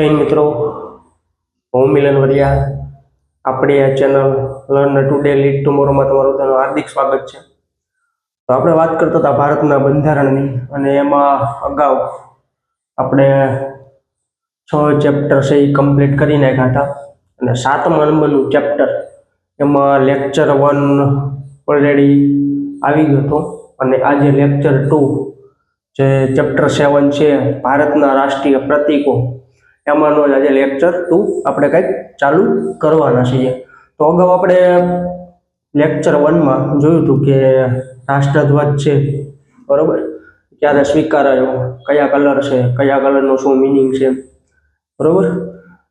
હિન્દ મિત્રો. હું મિલન વરિયા આપણી આ ચેનલ લર્ન ટુડે લીડ ટુમોરોમાં તમારું તેનું હાર્દિક સ્વાગત છે. તો આપણે વાત કરતા હતા ભારતના બંધારણની અને એમાં અગાઉ આપણે છ ચેપ્ટર છે એ કમ્પ્લીટ કરી નાખ્યા હતા. અને સાતમા નંબરનું ચેપ્ટર એમાં લેક્ચર વન ઓલરેડી આવી ગયો હતો. અને આજે લેક્ચર ટુ જે ચેપ્ટર સેવન છે ભારતના રાષ્ટ્રીય પ્રતીકો એમાંનો આજે લેક્ચર ટુ આપણે કંઈક ચાલુ કરવાના છીએ. તો અગાઉ આપણે લેક્ચર વનમાં જોયું હતું કે રાષ્ટ્રધ્વજ છે, બરોબર? ક્યારે સ્વીકારાયો કયા કલર છે? કયા કલરનો શું મિનિંગ છે? બરોબર?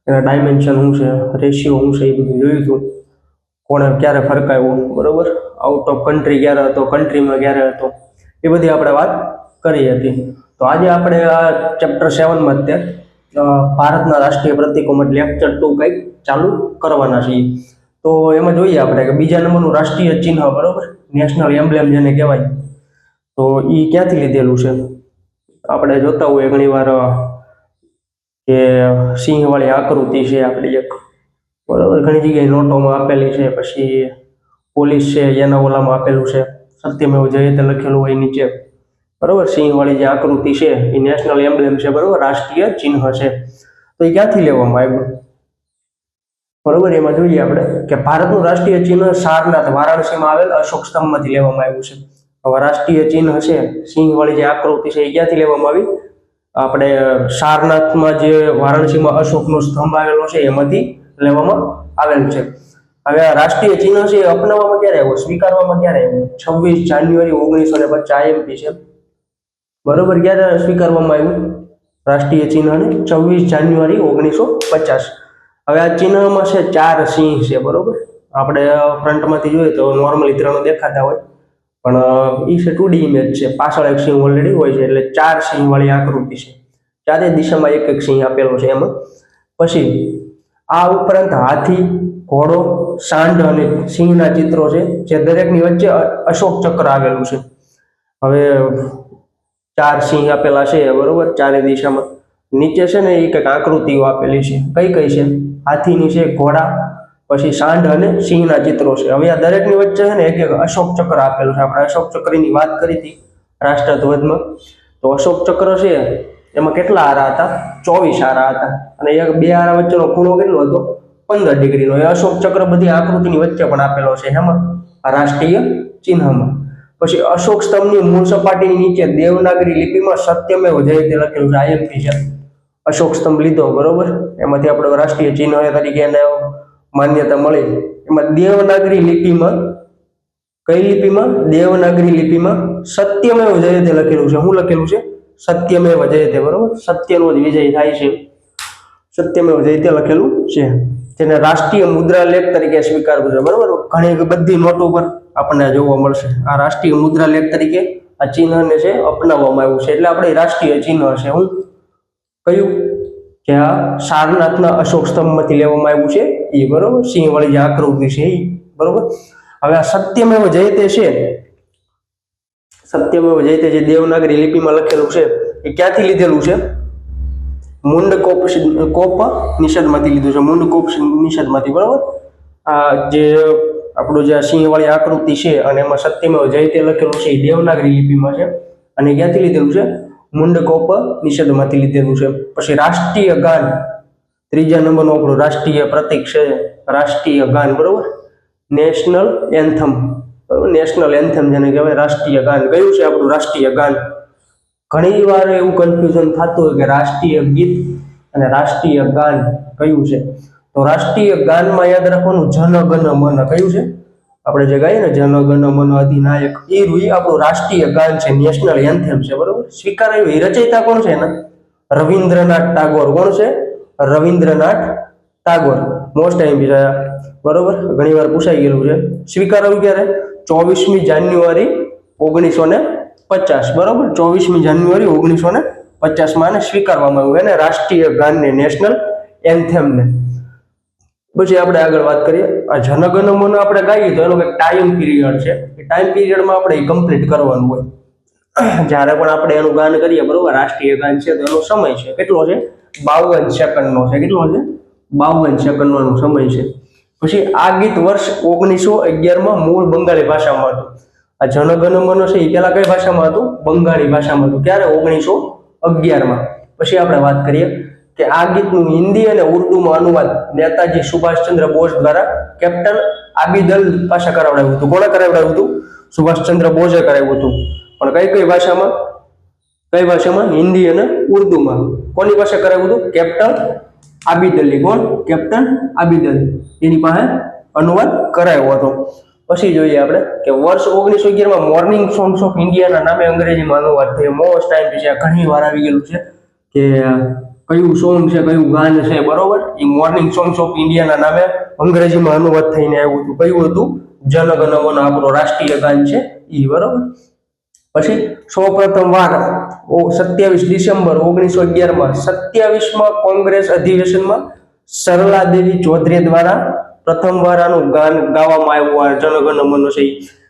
એના ડાયમેન્શન શું છે? રેશિયો શું છે? એ બધું જોયું હતું. કોણે ક્યારે ફરકાવ્યો? બરોબર? આઉટ ઓફ કન્ટ્રી ક્યારે હતો? કન્ટ્રીમાં ક્યારે હતો? એ બધી આપણે વાત કરી હતી. તો આજે આપણે આ ચેપ્ટર સેવનમાં અત્યારે ભારતના રાષ્ટ્રીય પ્રતીકોમાં લેક્ચર ટુ કંઈક ચાલુ કરવાના છીએ તો એમાં જોઈએ આપણે કે બીજા નંબરનું રાષ્ટ્રીય ચિહ્ન, બરોબર? નેશનલ એમ્બ્લેમ જેને કહેવાય. તો એ ક્યાંથી લીધેલું છે? આપણે જોતા હોઈએ ઘણીવાર કે સિંહવાળી આકૃતિ છે આપણી એક. બરોબર? ઘણી જગ્યાએ નોટોમાં આપેલી છે, પછી પોલીસ છે, એના ઓલામાં આપેલું છે. સત્યમેવ જયતે લખેલું હોય નીચે બરોબર? સિંહવાળી જે આકૃતિ છે, એ નેશનલ એમ્બ્લેમ છે, બરોબર? રાષ્ટ્રીય ચિહ્ન છે. તો એ ક્યાંથી લેવામાં આવ્યું? બરોબર? એમાં જોઈએ આપણે કે ભારતનું રાષ્ટ્રીય ચિહ્ન સારનાથ વારાણસીમાં આવેલ અશોક સ્તંભમાંથી લેવામાં આવ્યું છે. હવે રાષ્ટ્રીય ચિહ્ન છે, સિંહવાળી જે આકૃતિ છે, એ ક્યાંથી લેવામાં આવી? આપણે સારનાથમાં જે વારાણસીમાં અશોકનો સ્તંભ આવેલો છે, એમાંથી લેવામાં આવેલ છે. હવે આ રાષ્ટ્રીય ચિહ્ન છે, એ અપનાવવામાં ક્યારે આવ્યો? સ્વીકારવામાં ક્યારે આવ્યો? છવ્વીસ જાન્યુઆરી ઓગણીસો ને પચાસ આઈએમપી છે. બરોબર ક્યારે સ્વીકારવામાં આવ્યું? રાષ્ટ્રીય ચિહ્નને છવ્વીસ જાન્યુઆરી ઓગણીસો પચાસ. હવે આ ચિહ્નમાં છે ચાર સિંહ છે, બરોબર? આપણે ફ્રન્ટમાંથી જોઈએ તો નોર્મલી ત્રણ દેખાતા હોય. પણ એ છે ટુ ડી ઇમેજ છે. પાછળ એક સિંહ ઓલરેડી હોય છે, એટલે ચાર સિંહવાળી આકૃતિ છે. ચારે દિશામાં એક એક સિંહ આપેલો છે એમાં. પછી, આ ઉપરાંત હાથી, ઘોડો સાંડ અને સિંહના ચિત્રો છે, જે દરેકની વચ્ચે અશોક ચક્ર આવેલું છે. હવે ચાર સિંહ આપેલા છે, બરોબર? ચારે દિશામાં. નીચે છે ને એક એક આકૃતિઓ આપેલી છે. કઈ કઈ છે? હાથીની છે, ઘોડા, પછી સાંઢ અને સિંહના ચિત્રો છે. હવે આ દરેકની વચ્ચે છે ને એક એક અશોક ચક્ર આપેલું છે. આપણે અશોક ચક્રની વાત કરી હતી રાષ્ટ્રધ્વજમાં. તો અશોક ચક્ર છે, એમાં કેટલા આરા હતા? ચોવીસ આરા હતા. અને એક બે આરા વચ્ચેનો ખૂણો કેટલો હતો? પંદર ડિગ્રીનો. એ અશોક ચક્ર બધી આકૃતિની વચ્ચે પણ આપેલો છે. એમાં રાષ્ટ્રીય ચિહ્નમાં. પછી અશોક સ્તંભની મૂળ સપાટીની નીચે દેવનાગરી લિપિમાં સત્યમેવ જયતે લખેલું છે આઈએમપી છે. અશોક સ્તંભ લીધો, બરોબર? એમાંથી આપણે રાષ્ટ્રીય ચિહ્ન તરીકે એને માન્યતા મળી. એમાં દેવનાગરી લિપિમાં, કઈ લિપિમાં? દેવનાગરી લિપિમાં સત્યમેવ જયતે લખેલું છે. શું લખેલું છે? સત્યમેવ જયતે, બરોબર? સત્યનો જ વિજય થાય છે. સત્યમેવ જયતે લખેલું છે. જેને રાષ્ટ્રીય મુદ્રા લેખ તરીકે સ્વીકારવું છે. બરોબર? ઘણી બધી નોટો પર આપણને જોવા મળશે. આ રાષ્ટ્રીય મુદ્રા લેખ તરીકે આ ચિહ્નને છે અપનાવવામાં આવ્યું છે. એટલે આપણે રાષ્ટ્રીય ચિહ્ન છે હું કયું કે આ સારનાથના અશોક સ્તંભમાંથી લેવામાં આવ્યું છે. એ બરોબર? સિંહવાળી જે આકૃતિ છે એ બરોબર? હવે આ સત્યમેવ જયતે છે. સત્યમેવ જયતે જે દેવનાગરી લિપિમાં લખેલું છે, એ ક્યાંથી લીધેલું છે? મુંડ કોપ કોપ નિષદમાંથી લીધું છે. મુંડ કોપ નિષદમાંથી બરાબર? આ જે આપણું જે સિંહવાળી આકૃતિ છે અને એમાં સત્યમેવ જયતે લખેલું છે એ દેવનાગરી લિપિમાં છે. અને ક્યાંથી લીધેલું છે? મુંડકોપ નિષદમાંથી લીધેલું છે. પછી રાષ્ટ્રીય ગાન, ત્રીજા નંબરનું આપણું રાષ્ટ્રીય પ્રતિક છે. રાષ્ટ્રીય ગાન, બરાબર? નેશનલ એન્થમ, બરાબર? નેશનલ એન્થમ જેને કહેવાય, રાષ્ટ્રીય ગાન. કયું છે આપણું રાષ્ટ્રીય ગાન? ઘણી વાર એવું કન્ફ્યુઝન થતું હોય કે રાષ્ટ્રીય ગીત અને રાષ્ટ્રીય ગાન કયું છે? તો રાષ્ટ્રીય ગાનમાં યાદ રાખવાનું જનગણ મન કયું છે? આપણે જે ગાઈએ ને જનગણ મન અધિનાયક એ રૂઈ આપણું રાષ્ટ્રીય ગાન છે નેશનલ એન્થેમ છે, બરોબર? સ્વીકારાયું એ રચયિતા કોણ છે એના? રવિન્દ્રનાથ ટાગોર કોણ છે? રવિન્દ્રનાથ ટાગોર. મોસ્ટ ટાઈમ બરોબર? ઘણી વાર પૂછાઈ ગયેલું છે. સ્વીકારાયું ક્યારે? ચોવીસમી જાન્યુઆરી ઓગણીસો ને પચાસ, બરોબર? ચોવીસમી જાન્યુઆરી ઓગણીસો ને પચાસમાં આને સ્વીકારવામાં આવ્યું એને રાષ્ટ્રીય ગાનને નેશનલ એન્થેમને. પછી આપણે આગળ વાત કરીએ. આ જનગણ આપણે ગાઈએ તો એનો કંઈક ટાઈમ પીરિયડ છે. એ ટાઈમ પીરિયડમાં આપણે એ કમ્પ્લીટ કરવાનું હોય. જ્યારે પણ આપણે એનું ગાન કરીએ, બરોબર? રાષ્ટ્રીય ગાન છે તો એનો સમય છે. કેટલો છે? બાવન સેકન્ડનો છે. કેટલો છે? બાવન સેકન્ડનો સમય છે. પછી આ ગીત વર્ષ ઓગણીસો અગિયારમાં મૂળ બંગાળી ભાષામાં હતું. આ જનગણમનો છે એ પેલા કઈ ભાષામાં હતું? બંગાળી ભાષામાં હતું. ક્યારે? ઓગણીસો અગિયારમાં. પછી આપણે વાત કરીએ કે આ ગીતનું હિન્દી અને ઉર્દુમાં અનુવાદ નેતાજી સુભાષચંદ્ર બોઝ દ્વારા કેપ્ટન આબિદલ પાસે કરાવડાવ્યું હતું. કોણે કરાવડાવ્યું હતું? સુભાષચંદ્ર બોઝે કરાવ્યું હતું. પણ કઈ કઈ ભાષામાં? કઈ ભાષામાં? હિન્દી અને ઉર્દુમાં. કોની પાસે કરાવ્યું હતું? કેપ્ટન આબિદ અલી કોણ? કેપ્ટન આબિદલ. એની પાસે અનુવાદ કરાયો હતો. પછી જોઈએ આપણે કે વર્ષ ઓગણીસો અગિયારમાં મોર્નિંગ સોંગ્સ ઓફ ઇન્ડિયાના નામે અંગ્રેજીમાં અનુવાદ થયો. મોસ્ટ ટાઈમ છે ઘણી વાર આવી ગયેલું છે કે કયું સોંગ છે, કયું ગાન છે, બરોબર? એ મોર્નિંગ સોંગ્સ ઓફ ઇન્ડિયાના નામે અંગ્રેજીમાં અનુવાદ થઈને આવ્યું હતું. કયું હતું? જનગણ આપણો રાષ્ટ્રીય ગાન છે. એ બરોબર? પછી સૌ પ્રથમ વાર સત્યાવીસ ડિસેમ્બર ઓગણીસો અગિયારમાં સત્યાવીસમાં કોંગ્રેસ અધિવેશનમાં સરલા દેવી ચૌધરી દ્વારા પ્રથમ વાર આનું ગાન ગાવામાં આવ્યું આ જનગણ મન છે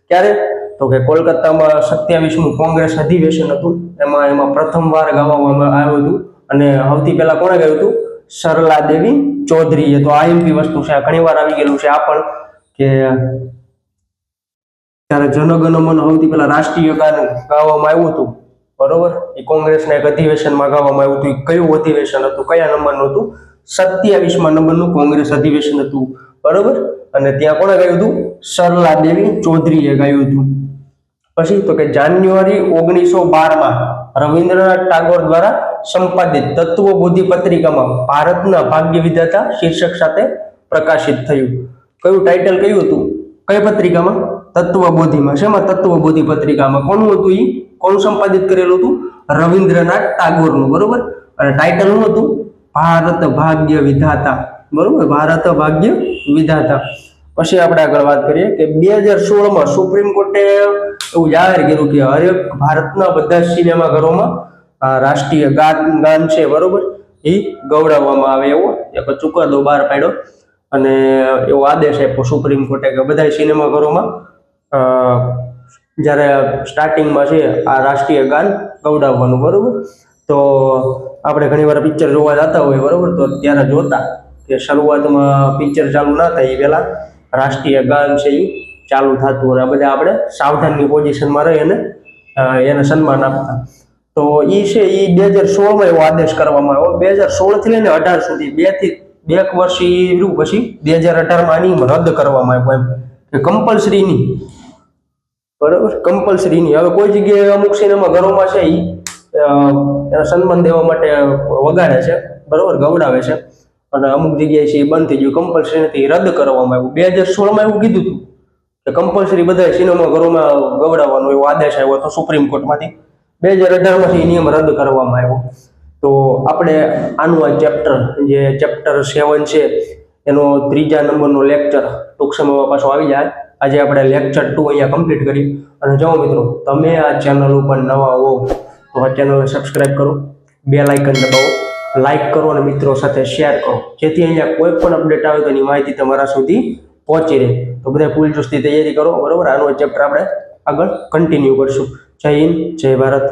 ક્યારે તો કે કોલકાતામાં સત્યાવીસમું કોંગ્રેસ અધિવેશન હતું, એમાં એમાં પ્રથમ વાર ગાવામાં આવ્યું હતું. અને સૌથી પહેલા કોણે ગયું હતું? સરલા દેવી ચૌધરીએ. તો આ એમપી વસ્તુ છે ઘણી વાર આવી ગયેલું છે. આ પણ કે ત્યારે જનગણ મન સૌથી પહેલા રાષ્ટ્રીય ગાન ગાવામાં આવ્યું હતું, બરોબર? એ કોંગ્રેસના એક અધિવેશનમાં ગાવામાં આવ્યું હતું. એ કયું અધિવેશન હતું? કયા નંબરનું હતું? સત્યાવીસમાં નંબરનું કોંગ્રેસ અધિવેશન હતું. બરોબર? અને ત્યાં કોણે ગાયું હતું? સરલા દેવી ચૌધરીએ ગાયું હતું. પછી તો કે જાન્યુઆરી ઓગણીસો બારમાં રવિન્દ્રનાથ ટાગોર દ્વારા સંપાદિત તત્વબોધિ પત્રિકામાં ભારતના ભાગ્ય વિધાતા શીર્ષક સાથે પ્રકાશિત થયું. કયું ટાઇટલ કયું હતું? કઈ પત્રિકામાં? તત્વબોધિમાં શેમાં તત્વબોધિ પત્રિકામાં કોનું હતું એ કોણ સંપાદિત કરેલું હતું? રવિન્દ્રનાથ ટાગોરનું. બરોબર? અને ટાઇટલ શું હતું? ભારત ભાગ્ય વિધાતા બરોબર? ભારત ભાગ્ય વિધાતા. પછી આપણે આગળ વાત કરીએ કે બે હજાર સોળમાં સુપ્રીમ કોર્ટે એવું જાહેર કર્યું કે હરેક ભારતના બધા સિનેમાઘરોમાં આ રાષ્ટ્રીય ગાન ગાન છે, બરોબર? એ ગૌરવવામાં આવે એવો. એક ચુકાદો બહાર પાડ્યો. અને એવો આદેશ આપ્યો સુપ્રીમ કોર્ટે કે બધા સિનેમા ઘરોમાં જ્યારે સ્ટાર્ટિંગમાં છે, આ રાષ્ટ્રીય ગાન ગૌડાવવાનું બરોબર? તો આપણે ઘણીવાર પિક્ચર જોવા જતા હોય બરોબર? તો ત્યારે જોતા. કે શરૂઆતમાં પિક્ચર ચાલુ ના થાય એ પહેલા રાષ્ટ્રીય ગાન છે એ ચાલુ થતું અને બધા આપણે સાવધાનની પોઝિશનમાં રહી અને એને સન્માન આપતા. તો એ છે એ બે હજાર સોળમાં એવો આદેશ કરવામાં આવ્યો. બે હજાર સોળથી લઈને અઢાર સુધી બેથી બે એક વર્ષ એ રહ્યું પછી બે હજાર અઢારમાં આની રદ કરવામાં આવ્યો એમ. કે કમ્પલસરી બરાબર? નહીં હવે કોઈ જગ્યાએ અમુક સિનેમા ઘરોમાં છે એ અ, સન્માન દેવા માટે વગાડે છે. બરાબર? ગવડાવે છે. અને અમુક જગ્યાએ છે એ બંધ થઈ ગયું. કમ્પલસરી નથી. રદ કરવામાં આવ્યું. બે હજાર સોળમાં એવું કીધું હતું કે કમ્પલસરી બધા સિનેમા ઘરોમાં ગવડાવવાનો એવો આદેશ આવ્યો હતો સુપ્રીમ કોર્ટમાંથી. બે હજાર અઢારમાંથી નિયમ રદ કરવામાં આવ્યો. તો આપણે આનું આ ચેપ્ટર જે ચેપ્ટર સેવન છે, એનો ત્રીજા નંબરનો લેક્ચર ટૂંક સમયમાં પાછો આવી જાય. આજે આપણે લેક્ચર ટુ અહીંયા કમ્પ્લીટ કરી અને જો મિત્રો, તમે આ ચેનલ ઉપર નવા હો તો આ ચેનલને સબસ્ક્રાઇબ કરો. બે લાઇકન દબાવો. લાઇક કરો અને મિત્રો સાથે શેર કરો. જેથી અહીંયા કોઈ પણ અપડેટ આવે તો એની માહિતી તમારા સુધી પહોંચી રહે. તો બધા ફૂલ ચુસ્તી તૈયારી કરો, બરોબર? આનો ચેપ્ટર આપણે આગળ કન્ટિન્યુ કરશું. જય હિન્દ, જય ભારત.